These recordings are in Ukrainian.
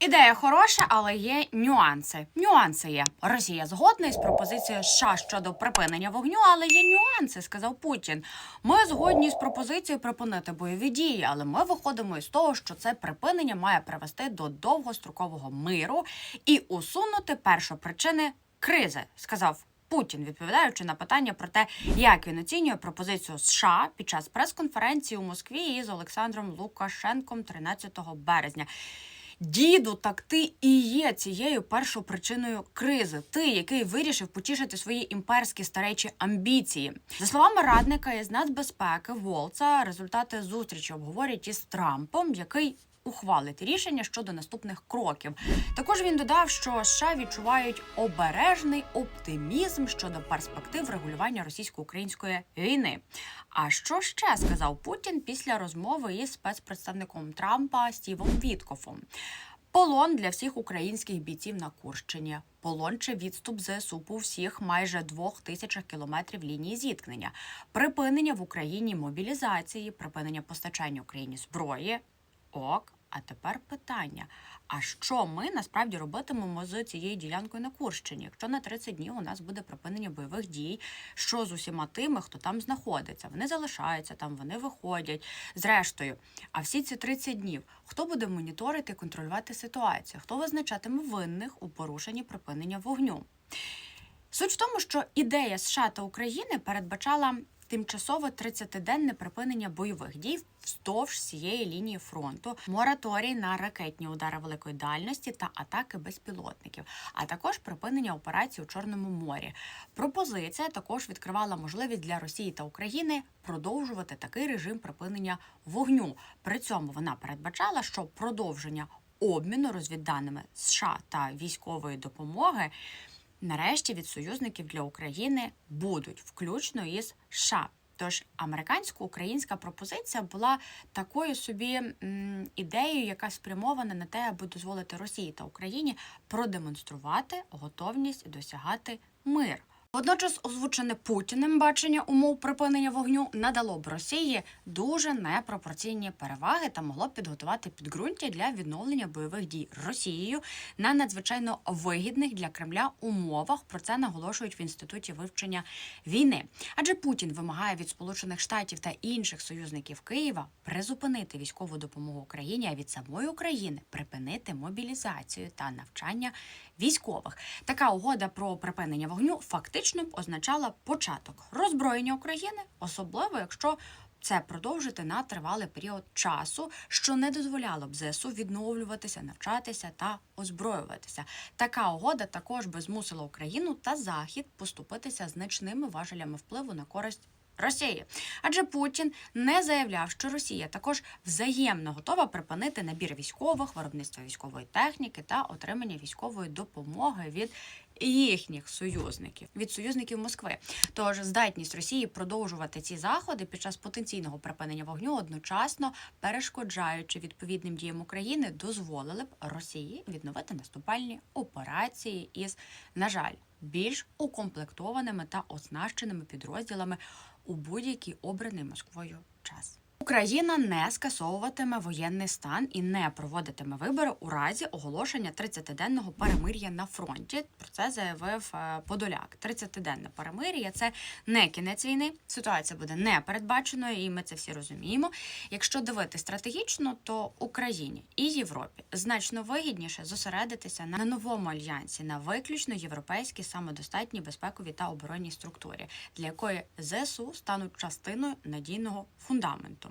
Ідея хороша, але є нюанси. Нюанси є. Росія згодна із пропозицією США щодо припинення вогню, але є нюанси, сказав Путін. Ми згодні з пропозицією припинити бойові дії, але ми виходимо із того, що це припинення має привести до довгострокового миру і усунути першопричини кризи, сказав. Путін, відповідаючи на питання про те, як він оцінює пропозицію США під час прес-конференції у Москві із Олександром Лукашенком 13 березня. Діду, так ти і є цією першопричиною кризи. Ти, який вирішив потішити свої імперські старечі амбіції. За словами радника із нацбезпеки Волца, результати зустрічі обговорять із Трампом, який ухвалить рішення щодо наступних кроків. Також він додав, що США відчувають обережний оптимізм щодо перспектив регулювання російсько-української війни. А що ще сказав Путін після розмови із спецпредставником Трампа Стівом Віткофом? Полон для всіх українських бійців на Курщині. Полон чи відступ ЗСУ по всіх майже двох тисячах кілометрів лінії зіткнення, припинення в Україні мобілізації, припинення постачання Україні зброї. Ок, а тепер питання: а що ми насправді робитимемо з цією ділянкою на Курщині? Якщо на 30 днів у нас буде припинення бойових дій, що з усіма тими, хто там знаходиться? Вони залишаються там, вони виходять. Зрештою, а всі ці 30 днів хто буде моніторити і контролювати ситуацію? Хто визначатиме винних у порушенні припинення вогню? Суть в тому, що ідея США та України передбачала тимчасове 30-денне припинення бойових дій вздовж всієї лінії фронту, мораторій на ракетні удари великої дальності та атаки безпілотників, а також припинення операцій у Чорному морі. Пропозиція також відкривала можливість для Росії та України продовжувати такий режим припинення вогню. При цьому вона передбачала, що продовження обміну розвідданими США та військової допомоги нарешті від союзників для України будуть, включно із США. Тож американсько-українська пропозиція була такою собі ідеєю, яка спрямована на те, аби дозволити Росії та Україні продемонструвати готовність досягати мир. Водночас озвучене Путіним бачення умов припинення вогню надало б Росії дуже непропорційні переваги та могло б підготувати підґрунтя для відновлення бойових дій Росією на надзвичайно вигідних для Кремля умовах. Про це наголошують в інституті вивчення війни. Адже Путін вимагає від Сполучених Штатів та інших союзників Києва призупинити військову допомогу Україні, а від самої України припинити мобілізацію та навчання військових. Така угода про припинення вогню фактично б означала початок роззброєння України, особливо якщо це продовжити на тривалий період часу, що не дозволяло б ЗСУ відновлюватися, навчатися та озброюватися. Така угода також би змусила Україну та Захід поступитися значними важелями впливу на користь. Росії, адже Путін не заявляв, що Росія також взаємно готова припинити набір військових, виробництво військової техніки та отримання військової допомоги від їхніх союзників від союзників Москви. Тож здатність Росії продовжувати ці заходи під час потенційного припинення вогню, одночасно перешкоджаючи відповідним діям України, дозволили б Росії відновити наступальні операції із, на жаль, більш укомплектованими та оснащеними підрозділами у будь-який обраний Москвою час. Україна не скасовуватиме воєнний стан і не проводитиме вибори у разі оголошення 30-денного перемир'я на фронті. Про це заявив е, Подоляк. 30-денне перемир'я це не кінець війни. Ситуація буде непередбаченою, і ми це всі розуміємо. Якщо дивити стратегічно, то Україні і Європі значно вигідніше зосередитися на новому альянсі, на виключно європейській самодостатній безпековій та оборонній структурі, для якої ЗСУ стануть частиною надійного фундаменту.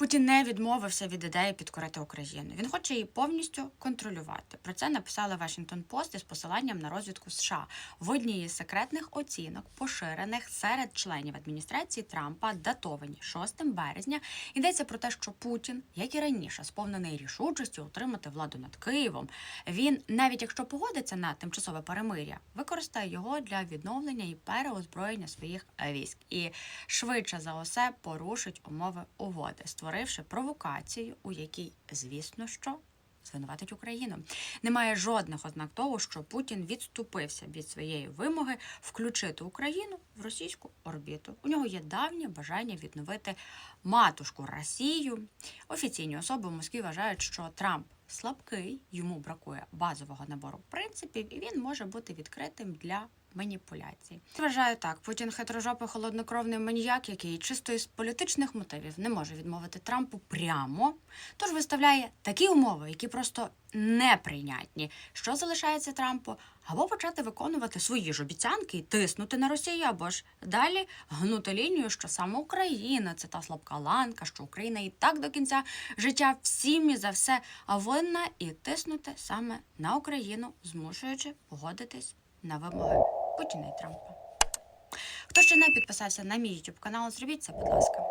Путін не відмовився від ідеї підкорити Україну. Він хоче її повністю контролювати. Про це написала Вашингтон Пост із посиланням на розвідку США в одній із секретних оцінок, поширених серед членів адміністрації Трампа, датовані 6 березня. Йдеться про те, що Путін, як і раніше, сповнений рішучості отримати владу над Києвом. Він, навіть якщо погодиться на тимчасове перемир'я, використає його для відновлення і переозброєння своїх військ, і швидше за усе порушить умови угоди, створивши провокацію, у якій, звісно, що. Звинуватить Україну. Немає жодних ознак того, що Путін відступився від своєї вимоги включити Україну в російську орбіту. У нього є давнє бажання відновити матушку Росію. Офіційні особи в Москві вважають, що Трамп слабкий, йому бракує базового набору принципів, і він може бути відкритим для маніпуляцій. Вважаю так, Путін хитрожопий холоднокровний маніяк, який чисто із політичних мотивів не може відмовити Трампу прямо, тож виставляє такі умови, які просто неприйнятні. Що залишається Трампу? Або почати виконувати свої ж обіцянки і тиснути на Росію, або ж далі гнути лінію, що саме Україна це та слабка ланка, що Україна і так до кінця життя всім і за все винна, і тиснути саме на Україну, змушуючи погодитись на вимоги Путіна і Трампа. Хто ще не підписався на мій YouTube канал, зробіть це, будь ласка.